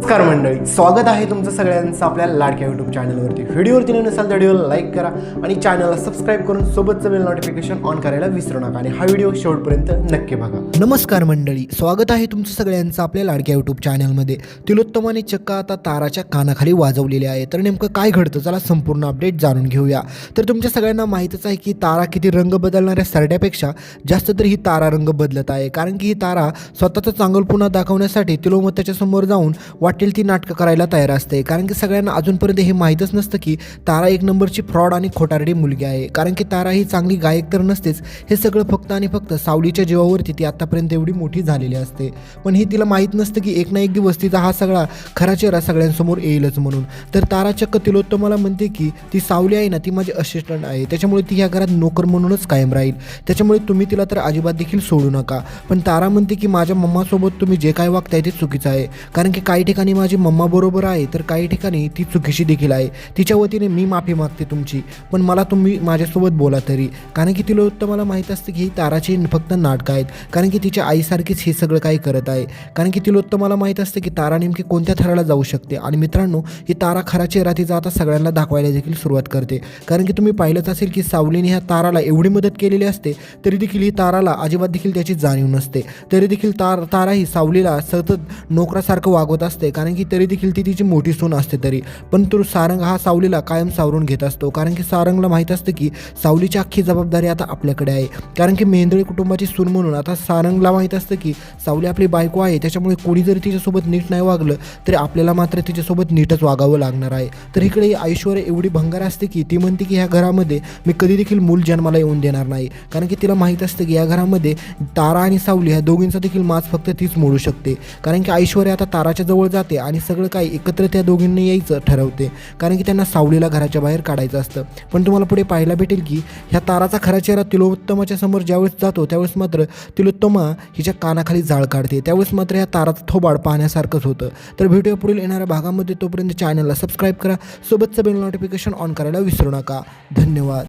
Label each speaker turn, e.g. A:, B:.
A: नमस्कार मंडळी स्वागत आहे तुमचं सगळ्यांचं आपल्या लाडक्या यूट्यूब चॅनलवरती व्हिडिओवरती नसाल तर व्हिडिओला लाईक करा आणि चॅनलला सबस्क्राईब करून सोबतचं बेल नोटिफिकेशन ऑन करायला विसरू नका आणि हा व्हिडिओ शेवटपर्यंत नक्की बघा.
B: नमस्कार मंडळी स्वागत आहे तुमचं सगळ्यांचं आपल्या लाडक्या यूट्यूब चॅनलमध्ये तिलोत्तमाने चक्का आता ताराच्या कानाखाली वाजवलेले आहे. तर नेमकं काय घडतं चला संपूर्ण अपडेट जाणून घेऊया. तर तुमच्या सगळ्यांना माहीतच आहे की तारा किती रंग बदलणाऱ्या सरड्यापेक्षा जास्त तर ही तारा रंग बदलत आहे. कारण की ही तारा स्वतःचा चांगलपुणा दाखवण्यासाठी तिलोमत्याच्या समोर जाऊन वाटेल ती नाटकं करायला तयार असते. कारण की सगळ्यांना अजूनपर्यंत हे माहीतच नसतं की तारा एक नंबरची फ्रॉड आणि खोटारडी मुलगी आहे. कारण की तारा ही चांगली गायक तर नसतेच हे सगळं फक्त आणि फक्त सावलीच्या जीवावरती ती आतापर्यंत एवढी मोठी झालेली असते. पण ही तिला माहीत नसतं की एक ना एक दिवस तिचा हा सगळा खरा चेहरा सगळ्यांसमोर येईलच म्हणून. तर तारा चक्क तिलोत्तमाला म्हणते की ती सावली आहे ना ती माझी असिस्टंट आहे. त्याच्यामुळे ती ह्या घरात नोकर म्हणूनच कायम राहील. त्याच्यामुळे तुम्ही तिला तर अजिबात देखील सोडू नका. पण तारा म्हणते की माझ्या मम्मासोबत तुम्ही जे काय वागताय ते चुकीचं आहे. कारण की काही ठिकाणी माझी मम्मा बरोबर आहे तर काही ठिकाणी ती चुकीची देखील आहे. तिच्या वतीने मी माफी मागते तुमची पण मला तुम्ही माझ्यासोबत बोला तरी. कारण की तिला मला माहीत असतं की ही ताराची फक्त नाटकं आहेत. कारण की तिच्या आईसारखीच हे सगळं काही करत आहे. कारण की तिला मला माहीत असतं की तारा नेमकी कोणत्या थराला जाऊ शकते. आणि मित्रांनो ही तारा खरा चेहरा तिचा आता सगळ्यांना दाखवायला देखील सुरुवात करते. कारण की तुम्ही पाहिलंच असेल की सावलीने ह्या ताराला एवढी मदत केलेली असते तरी देखील ही ताराला अजिबात देखील त्याची जाणीव नसते. तरी देखील तार तारा ही सावलीला सतत नोकरासारखं वागवत असते. कारण की तरी देखील ती तिची मोठी सून असते तरी. पण तो सारंग हा सावलीला कायम सावरून घेत असतो. कारण की सारंगला माहीत असतं की सावलीची अख्खी जबाबदारी आता आपल्याकडे आहे. कारण की मेंदळी कुटुंबाची सून म्हणून आता सारंगला माहीत असतं की सावली आपली बायको आहे. त्याच्यामुळे कोणी जरी तिच्यासोबत नीट नाही वागलं तरी आपल्याला मात्र तिच्यासोबत नीटच वागावं लागणार आहे. तर इकडे ऐश्वर्या एवढी भंगार असते की ती म्हणते की ह्या घरामध्ये मी कधी देखील मूल जन्माला येऊन देणार नाही. कारण की तिला माहीत असतं की या घरामध्ये तारा आणि सावली ह्या दोघींचा देखील माज फक्त तीच मोडू शकते. कारण की ऐश्वर्या आता ताराच्या जवळ जाते आणि सगळं काही एकत्र त्या दोघींनी यायचं ठरवते. कारण की त्यांना सावलीला घराच्या बाहेर काढायचं असतं. पण तुम्हाला पुढे पाहायला भेटेल की ह्या ताराचा खरा चेहरा तिलोत्तमाच्या समोर ज्यावेळेस जातो त्यावेळेस मात्र तिलोत्तमा हिच्या कानाखाली जाळ काढते. त्यावेळेस मात्र ह्या ताराचं थोबाड पाहण्यासारखंच होतं. तर व्हिडिओ पुढील येणाऱ्या भागामध्ये तोपर्यंत चॅनलला सबस्क्राईब करा. सोबतचं बेल नोटिफिकेशन ऑन करायला विसरू नका. धन्यवाद.